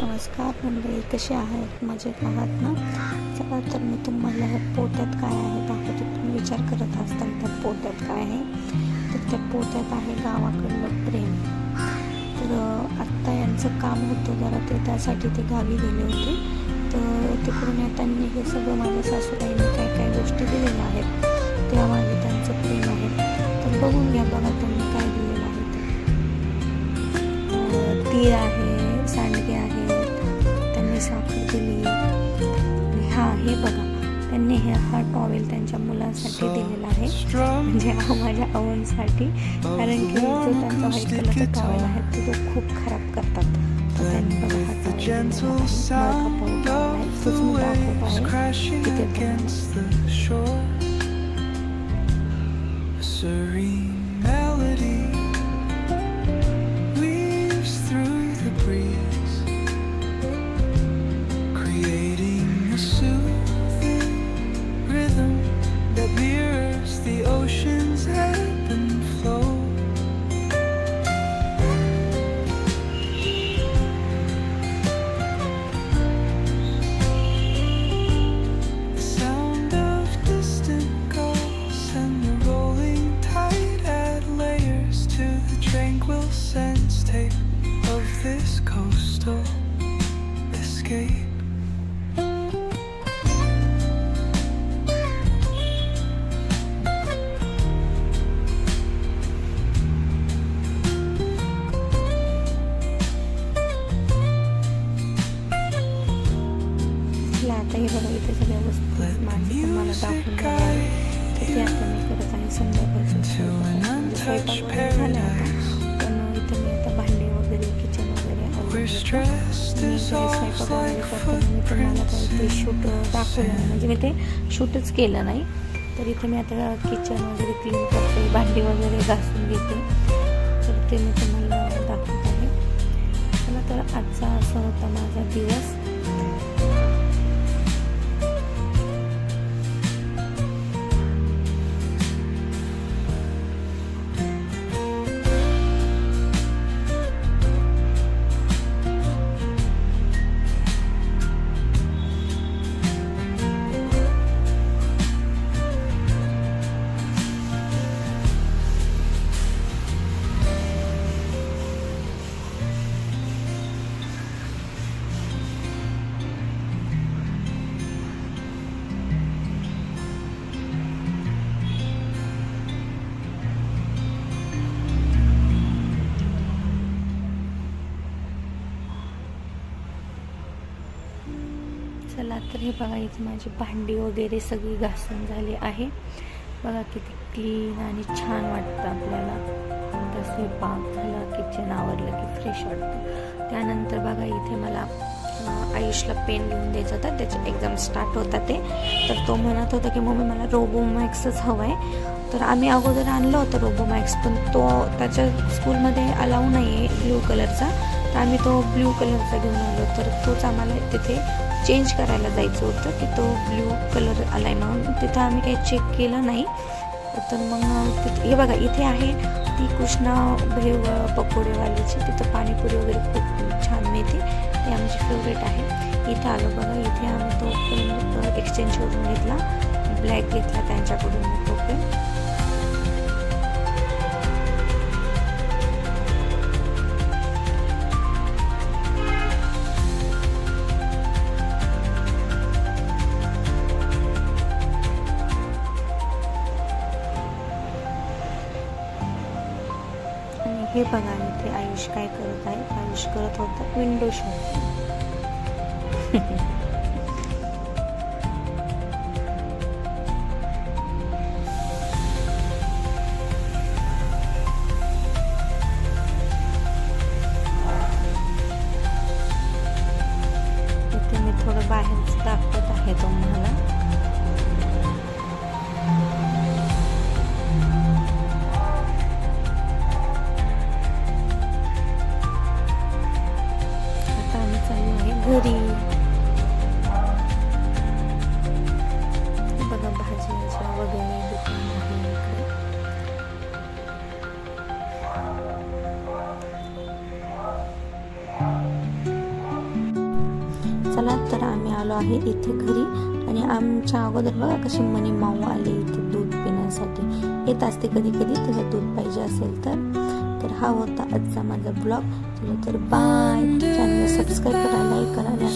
नमस्कार मंडळी कसे आहेत? मजेत आहात ना? चला तर मी तुम्हाला ह्या पोत्यात काय आहे दाखवतो. तुम्ही विचार करत असताल त्या पोत्यात काय आहे? तर त्या पोत्यात आहे गावाकडलं प्रेम. तर आत्ता यांचं काम होतं जरा ते त्यासाठी ते गावी गेले होते. तर तिकडून त्यांनी हे सगळं माझ्या सासूबाईंनी त्यांनी साखर दिली. आणि हा हे बघा त्यांनी हे हा टॉवेल त्यांच्या मुलांसाठी दिलेला आहे. म्हणजे माझ्या अवनसाठी कारण की जो त्यांचा व्हाईट कलरचा टॉवेल आहे तो तो खूप खराब करतात. तर त्यांनी बघा हा The towel gentle escape. चला आता हे बघा इथे सगळ्या वस्तू Let the माझं तुम्हाला music दाखवून झालं guide तर ते आता मी करत आहे संध्याकाळचं to an स्वयंपाक. म्हणजे untouched स्वयंपाक वगैरे झाला ते शूट दाखवलं म्हणजे मी ते शूटच केलं नाही. तर इथे मी आता किचन वगैरे क्लीन करते भांडी वगैरे घासून घेते. तर ते मी तुम्हाला दाखवत आहे. चला तर आजचा असा होता माझा दिवस. चला तर हे बघा इथे माझी भांडी वगैरे सगळी घासून झाली आहे. बघा किती क्लीन आणि छान वाटतं आपल्याला. आता स्वयंपाक झाला किचन आवरलं की फ्रेश वाटतं. त्यानंतर बघा इथे मला आयुषला पेन घेऊन द्यायचा होता. त्याचे एक्झाम स्टार्ट होता ते. तर तो म्हणत होता की मम्मी मला रोबोमॅक्सच हवं आहे तर आम्ही अगोदर आणलं होतं रोबोमॅक्स पण तो त्याच्या स्कूलमध्ये अलाऊ नाही आहे ब्ल्यू कलरचा तर आम्ही तो ब्ल्यू कलरचा घेऊन आलो. तर तोच आम्हाला तिथे चेंज करायला जायचं होतं. की तो ब्ल्यू कलर आला आहे म्हणून. तिथं आम्ही काही चेक केलं नाही. तर मग तिथे हे बघा इथे आहे ती कृष्णा भेव पकोडेवालीची. तिथं पाणीपुरी वगैरे खूप छान मिळते. ती आमची फेवरेट आहे. इथं आलो बघा इथे आम्ही तो पेन एक्सचेंज करून घेतला. ब्लॅक घेतला त्यांच्याकडून तो पेन हे बघा इथे आयुष काय करत आहे. आयुष करत होता विंडो शॉपिंग चला तर आम्ही आलो आहे इथे घरी. आणि आमच्या अगोदर बघा कशी मनी माऊ आली इथे दूध पिण्यासाठी. येत असते कधी कधी तिला दूध पाहिजे असेल तर. तर हा होता आजचा माझा ब्लॉग. तर बाय चॅनल सबस्क्राईब करा लाईक करा आणि